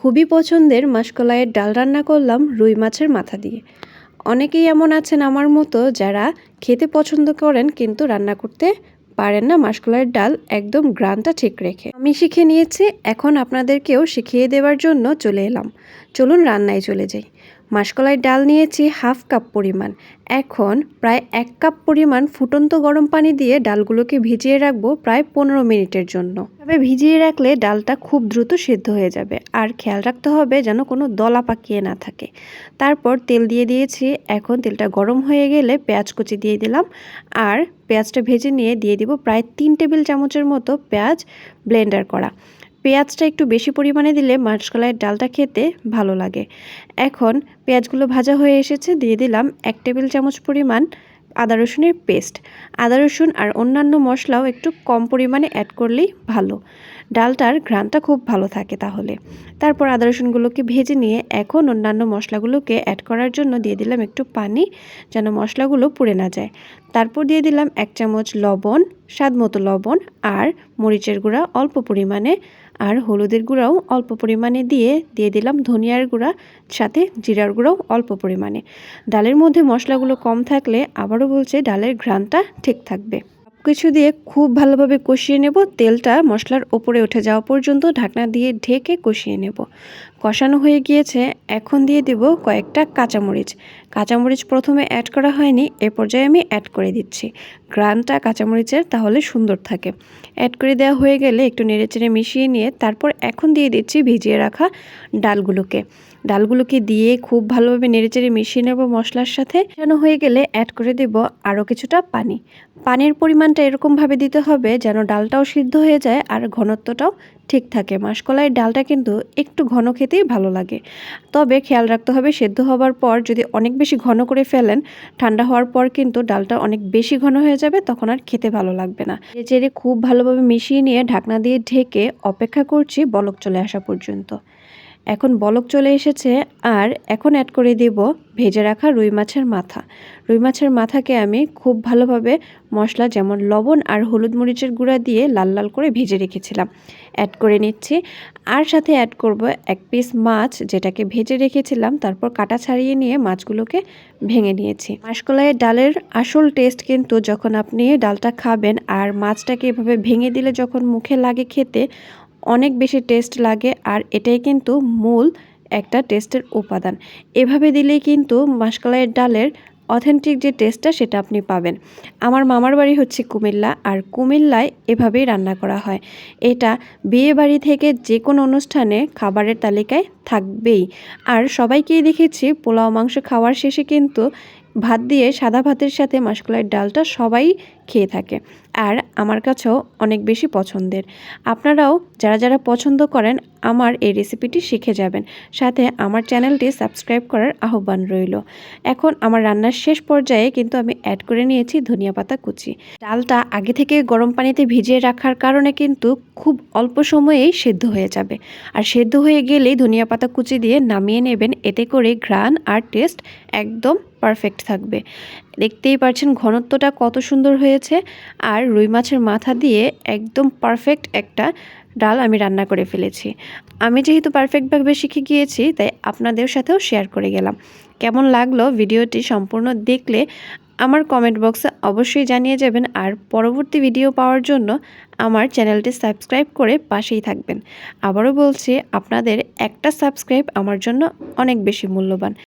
খুবই পছন্দের মাসকলাইয়ের ডাল রান্না করলাম রুই মাছের মাথা দিয়ে। অনেকেই এমন আছেন আমার মতো যারা খেতে পছন্দ করেন কিন্তু রান্না করতে পারেন না। মাসকলাইয়ের ডাল একদম গ্রানটা ঠিক রেখে। আমি শিখে নিয়েছি, এখন আপনাদেরকেও শিখিয়ে দেওয়ার জন্য চলে এলাম। চলুন রান্নায় চলে যাই। মাসকলাইয়ের ডাল নিয়েছি হাফ কাপ পরিমাণ। এখন প্রায় এক কাপ পরিমাণ ফুটন্ত গরম পানি দিয়ে ডালগুলোকে ভিজিয়ে রাখব প্রায় পনেরো মিনিটের জন্য। তবে ভিজিয়ে রাখলে ডালটা খুব দ্রুত সিদ্ধ হয়ে যাবে। আর খেয়াল রাখতে হবে যেন কোনো দলা পাকিয়ে না থাকে। তারপর তেল দিয়ে দিয়েছি। এখন তেলটা গরম হয়ে গেলে পেঁয়াজ কুচি দিয়ে দিলাম। আর পেঁয়াজটা ভেজে নিয়ে দিয়ে দিব প্রায় তিন টেবিল চামচের মতো পেঁয়াজ ব্লেন্ডার করা। পেঁয়াজটা একটু বেশি পরিমাণে দিলে মাছকলাইয়ের ডালটা খেতে ভালো লাগে। এখন পেঁয়াজগুলো ভাজা হয়ে এসেছে, দিয়ে দিলাম এক টেবিল চামচ পরিমাণ আদা রসুনের পেস্ট। আদা রসুন আর অন্যান্য মশলাও একটু কম পরিমাণে অ্যাড করলেই ভালো। ডালটার ঘ্রাণটা খুব ভালো থাকে তাহলে। তারপর আদা রসুনগুলোকে ভেজে নিয়ে এখন অন্যান্য মশলাগুলোকে অ্যাড করার জন্য দিয়ে দিলাম একটু পানি, যেন মশলাগুলো পুড়ে না যায়। তারপর দিয়ে দিলাম এক চামচ লবণ, স্বাদ মতো লবণ আর মরিচের গুঁড়া অল্প পরিমাণে আর হলুদের গুঁড়াও অল্প পরিমাণে দিয়ে দিয়ে দিলাম ধনিয়ার গুঁড়া, সাথে জিরার গুঁড়াও অল্প পরিমাণে। ডালের মধ্যে মশলাগুলো কম থাকলে আবারও বলছে ডালের ঘ্রাণটা ঠিক থাকবে। কিছু দিয়ে খুব ভালোভাবে কষিয়ে নেব। তেলটা মশলার ওপরে উঠে যাওয়া পর্যন্ত ঢাকনা দিয়ে ঢেকে কষিয়ে নেব। কষানো হয়ে গিয়েছে, এখন দিয়ে দেব কয়েকটা কাঁচামরিচ। কাঁচামরিচ প্রথমে অ্যাড করা হয়নি, এ পর্যায়ে আমি অ্যাড করে দিচ্ছি। গ্রানটা কাঁচামরিচের তাহলে সুন্দর থাকে। অ্যাড করে দেওয়া হয়ে গেলে একটু নেড়েচেড়ে মিশিয়ে নিয়ে তারপর এখন দিয়ে দিচ্ছি ভিজিয়ে রাখা ডালগুলোকে। ডালগুলোকে দিয়ে খুব ভালোভাবে নেড়েচেড়ে মিশিয়ে নেব মশলার সাথে। যেন হয়ে গেলে অ্যাড করে দেব আরও কিছুটা পানি। পানির পরিমাণটা এরকমভাবে দিতে হবে যেন ডালটাও সিদ্ধ হয়ে যায় আর ঘনত্বটাও ঠিক থাকে। মাসকলাইয়ের ডালটা কিন্তু একটু ঘন খেতেই ভালো লাগে। তবে খেয়াল রাখতে হবে, সেদ্ধ হওয়ার পর যদি অনেক বেশি ঘন করে ফেলেন, ঠান্ডা হওয়ার পর কিন্তু ডালটা অনেক বেশি ঘন হয়ে যাবে, তখন আর খেতে ভালো লাগবে না। চেড়ে খুব ভালোভাবে মিশিয়ে নিয়ে ঢাকনা দিয়ে ঢেকে অপেক্ষা করছি বলক চলে আসা পর্যন্ত। এখন বলক চলে এসেছে আর এখন অ্যাড করে দেব ভেজে রাখা রুই মাছের মাথা। রুই মাছের মাথাকে আমি খুব ভালোভাবে মশলা যেমন লবণ আর হলুদ মরিচের গুঁড়া দিয়ে লাল লাল করে ভেজে রেখেছিলাম। অ্যাড করে নিচ্ছি। আর সাথে অ্যাড করব এক পিস মাছ যেটাকে ভেজে রেখেছিলাম, তারপর কাটা ছাড়িয়ে নিয়ে মাছগুলোকে ভেঙে নিয়েছি। মাসকলাইয়ের ডালের আসল টেস্ট কিন্তু যখন আপনি ডালটা খাবেন আর মাছটাকে এভাবে ভেঙে দিলে যখন মুখে লাগে খেতে অনেক বেশি টেস্ট লাগে আর এটাই কিন্তু মূল একটা টেস্টের উপাদান। এভাবে দিলেই কিন্তু মাসকলাইয়ের ডালের অথেন্টিক যে টেস্টটা সেটা আপনি পাবেন। আমার মামার বাড়ি হচ্ছে কুমিল্লা আর কুমিল্লায় এভাবেই রান্না করা হয়। এটা বিয়ে বাড়ি থেকে যে কোনো অনুষ্ঠানে খাবারের তালিকায় থাকবেই। আর সবাইকেই দেখেছি পোলাও মাংস খাওয়ার শেষে কিন্তু ভাত দিয়ে সাদা ভাতের সাথে মাসকলাইয়ের ডালটা সবাই খেয়ে থাকে। আর আমার কাছেও অনেক বেশি পছন্দের। আপনারাও যারা যারা পছন্দ করেন, আমার এই রেসিপিটি শিখে যাবেন। সাথে আমার চ্যানেলটি সাবস্ক্রাইব করার আহ্বান রইল। এখন আমার রান্নার শেষ পর্যায়ে কিন্তু আমি অ্যাড করে নিয়েছি ধনিয়া পাতা কুচি। ডালটা আগে থেকে গরম পানিতে ভিজিয়ে রাখার কারণে কিন্তু খুব অল্প সময়েই সেদ্ধ হয়ে যাবে। আর সেদ্ধ হয়ে গেলেই ধনিয়া পাতা কুচি দিয়ে নামিয়ে নেবেন। এতে করে ঘ্রাণ আর টেস্ট একদম পারফেক্ট থাকবে। দেখতেই পাচ্ছেন ঘনত্বটা কত সুন্দর হয়েছে। আর রুই মাছের মাথা দিয়ে একদম পারফেক্ট একটা ডাল আমি রান্না করে ফেলেছি। আমি যেহেতু পারফেক্টভাবে শিখে গিয়েছি, তাই আপনাদের সাথেও শেয়ার করে গেলাম। কেমন লাগল ভিডিওটি সম্পূর্ণ দেখলে আমার কমেন্ট বক্সে অবশ্যই জানিয়ে যাবেন। আর পরবর্তী ভিডিও পাওয়ার জন্য আমার চ্যানেলটি সাবস্ক্রাইব করে পাশেই থাকবেন। আবারও বলছি, আপনাদের একটা সাবস্ক্রাইব আমার জন্য অনেক বেশি মূল্যবান।